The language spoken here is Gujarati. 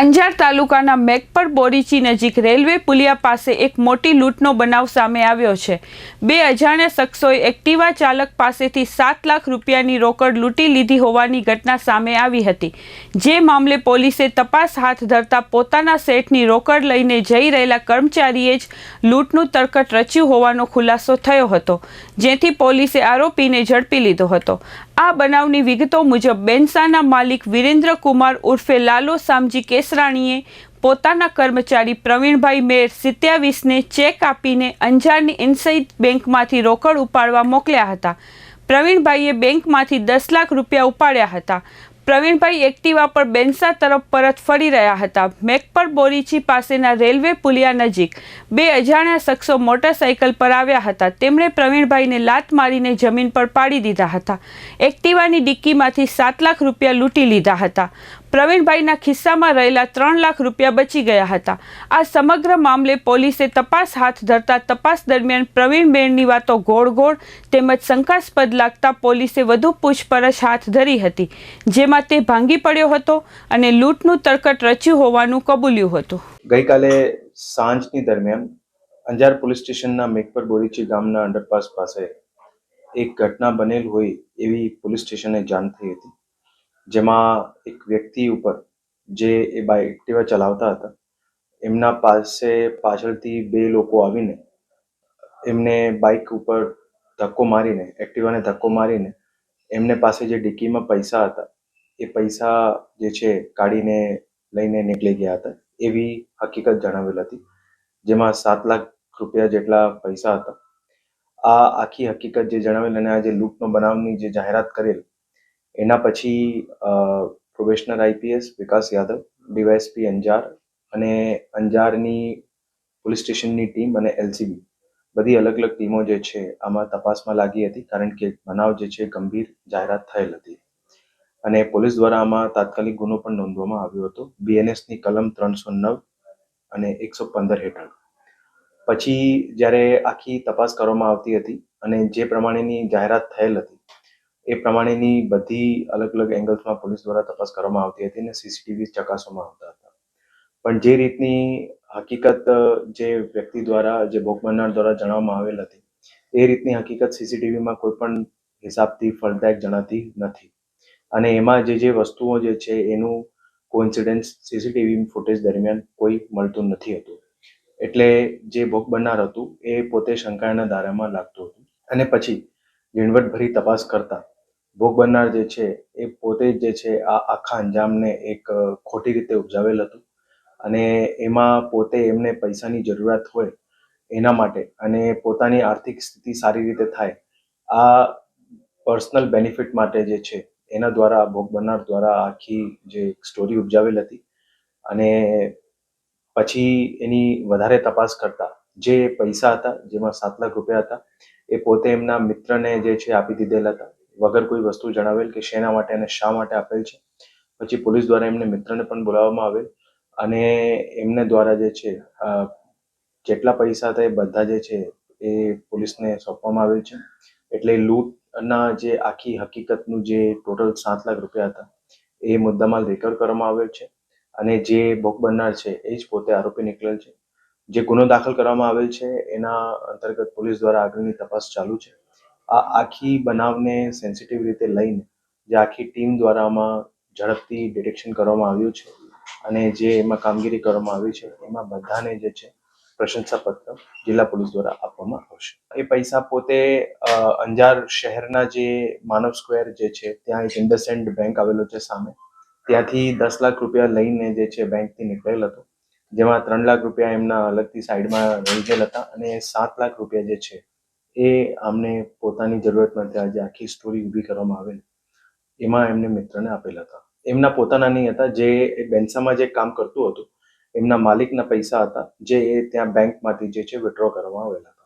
અંજાર તાલુકાના મેકપર બોરીચી નજીક રેલવે પુલિયા પાસે એક મોટી લૂંટનો બનાવ સામે આવ્યો છે. બે અજાણ્યા શખ્સોએ એક્ટિવા ચાલક પાસેથી સાત લાખ રૂપિયાની રોકડ લૂંટી લીધી હોવાની ઘટના સામે આવી હતી. જે મામલે પોલીસે તપાસ હાથ ધરતા પોતાના સેટની રોકડ લઈને જઈ રહેલા કર્મચારીએ જ લૂંટનું તરકટ રચ્યું હોવાનો ખુલાસો થયો હતો, જેથી પોલીસે આરોપીને ઝડપી લીધો હતો. આ બનાવની વિગતો મુજબ બેન્સાના માલિક વિરેન્દ્ર કુમાર ઉર્ફે લાલો સામજી કેસરાણીએ પોતાના કર્મચારી પ્રવીણભાઈ મેર સિત્યાવીસને ચેક આપીને અંજારની ઇન્સાઇડ બેંકમાંથી રોકડ ઉપાડવા મોકલ્યા હતા. પ્રવીણભાઈએ બેંકમાંથી દસ લાખ રૂપિયા ઉપાડ્યા હતા. પ્રવીણભાઈ એક્ટિવા પર બેન્સા તરફ પરત ફરી રહ્યા હતા. મેકપર બોરીચી પાસેના રેલવે પુલિયા નજીક બે અજાણ્યા શખ્સો મોટરસાઇકલ પર આવ્યા હતા. તેમણે પ્રવીણભાઈને લાત મારીને જમીન પર પાડી દીધા હતા. એક્ટિવાની ડિક્કીમાંથી સાત લાખ રૂપિયા લૂંટી લીધા હતા. પ્રવીણભાઈના ખિસ્સામાં રહેલા ત્રણ લાખ રૂપિયા બચી ગયા હતા. આ સમગ્ર મામલે પોલીસે તપાસ હાથ ધરતા તપાસ દરમિયાન પ્રવીણબેનની વાતો ગોળ ગોળ તેમજ શંકાસ્પદ લાગતા પોલીસે વધુ પૂછપરછ હાથ ધરી હતી, જેમાં તે ભાંગી પડ્યો હતો અને લૂંટનું તરકટ રચ્યું હોવાનું કબૂલ્યું હતું. ગઈકાલે સાંજની દરમિયાન અંજાર પોલીસ સ્ટેશનના મેકપર બોરીચી ગામના અંડરપાસ પાસે એક ઘટના બનેલ હોય એવી પોલીસ સ્ટેશને જાણ થઈ હતી. જેમાં એક વ્યક્તિ ઉપર જે એ બાઇક એક્ટિવા ચલાવતા હતા, એમના પાસે પાછળથી બે લોકો આવીને એમને બાઇક ઉપર ધક્કો મારીને, એક્ટિવાને ધક્કો મારીને એમને પાસે જે ડિક્કીમાં પૈસા હતા, એ પૈસા જે છે કાઢીને લઈને નીકળી ગયા હતા, એવી હકીકત જણાવેલ હતી, જેમાં સાત લાખ રૂપિયા જેટલા પૈસા હતા. આ આખી હકીકત જે જણાવેલ અને આ જે લૂંટનો બનાવની જે જાહેરાત કરેલ એના પછી probationer IPS Vikas Yadav DYSP Anjar અને અંજારની પોલીસ સ્ટેશનની ટીમ અને એલસીબી બધી અલગ અલગ ટીમો જે છે, આમાં તપાસમાં લાગી હતી કારણ કે બનાવ જે છે, ગંભીર જાહેરાત થયેલ હતી. અને પોલીસ દ્વારા આમાં તાત્કાલિક ગુનો પણ નોંધવામાં આવ્યો હતો. બીએનએસની કલમ ત્રણસો નવ અને એકસો પંદર હેઠળ. પછી જ્યારે આખી તપાસ કરવામાં આવતી હતી અને જે પ્રમાણેની જાહેરાત થયેલ હતી એ પ્રમાણેની બધી અલગ અલગ એંગલ્સમાં પોલીસ દ્વારા તપાસ કરવામાં આવતી હતી અને સીસીટીવી ચકાસવામાં આવતા હતા. પણ જે રીતની હકીકત જે વ્યક્તિ દ્વારા, જે ભોગ બનનાર દ્વારા જણાવવામાં આવેલ હતી, એ રીતની હકીકત સીસીટીવીમાં કોઈ પણ હિસાબથી ફળદાયક જણાતી નથી. અને એમાં જે જે વસ્તુઓ જે છે, એનું કોઇન્સિડન્સ સીસીટીવી ફૂટેજ દરમિયાન કોઈ મળતું નથી હતું. એટલે જે ભોગ બનનાર હતું, એ પોતે શંકાના દાયરામાં લાગતું હતું. અને પછી ઝીણવટભરી તપાસ કરતા. ભોગ બનનાર જે છે, એ પોતે જ છે, આ આખા અંજામને એક ખોટી રીતે ઉપજાવેલ હતું. અને એમાં પોતે એમને પૈસાની જરૂરિયાત હોય, એના માટે, અને પોતાની આર્થિક સ્થિતિ સારી રીતે થાય, આ પર્સનલ બેનિફિટ માટે જે છે, એના દ્વારા, ભોગ બનનાર દ્વારા આખી જે સ્ટોરી ઉપજાવેલ હતી. અને પછી એની વધારે તપાસ કરતા, જે પૈસા હતા, જેમાં સાત લાખ રૂપિયા હતા એ પોતે એમના મિત્રને જે છે આપી દીધેલા હતા. વગર કોઈ વસ્તુ જણાવેલ કે શેના માટે અને શા માટે આપેલ છે. પછી પોલીસ દ્વારા એમને મિત્રને પણ બોલાવવામાં આવેલ અને એમને દ્વારા જે છે જેટલા પૈસા હતા એ બધા જે છે એ પોલીસને સોંપવામાં આવેલ છે. એટલે લૂંટના જે આખી હકીકતનું જે ટોટલ સાત લાખ રૂપિયા હતા એ મુદ્દામાલ રેકોર્ડ કરવામાં આવેલ છે. અને જે ભોગ બનનાર છે એ જ પોતે આરોપી નીકળેલ છે. જે ગુનો દાખલ કરવામાં આવેલ છે, એના અંતર્ગત પોલીસ દ્વારા આગળની તપાસ ચાલુ છે. આ આખી બનાવને સેન્સિટિવ રીતે લઈને જે આખી ટીમ દ્વારા આમાં ઝડપથી ડિટેક્શન કરવામાં આવ્યું છે અને જે એમાં કામગીરી કરવામાં આવી છે, એમાં બધાને જે છે પ્રશંસાપત્ર જિલ્લા પોલીસ દ્વારા આપવામાં આવશે. એ પૈસા પોતે અંજાર શહેરના જે માનવ સ્ક્વેર જે છે, ત્યાં એક ઇન્ડસેન્ડ બેંક આવેલો છે સામે. ત્યાંથી દસ લાખ રૂપિયા લઈને જે છે બેંકથી નીકળેલ હતો. જેમાં ત્રણ લાખ રૂપિયા એમના અલગથી સાઈડમાં ગયેલ હતા અને સાત લાખ રૂપિયા જે છે એ આમને પોતાની જરૂરત માટે આજે આખી સ્ટોરી ઊભી કરવામાં આવેલ. એમાં એમને મિત્રને આપેલા હતા. એમના પોતાના નહીં હતા, જે બેન્સામાં જે કામ કરતું હતું, એમના માલિકના પૈસા હતા, જે એ ત્યાં બેંકમાંથી જે છે વિડ્રો કરવામાં આવેલા હતા.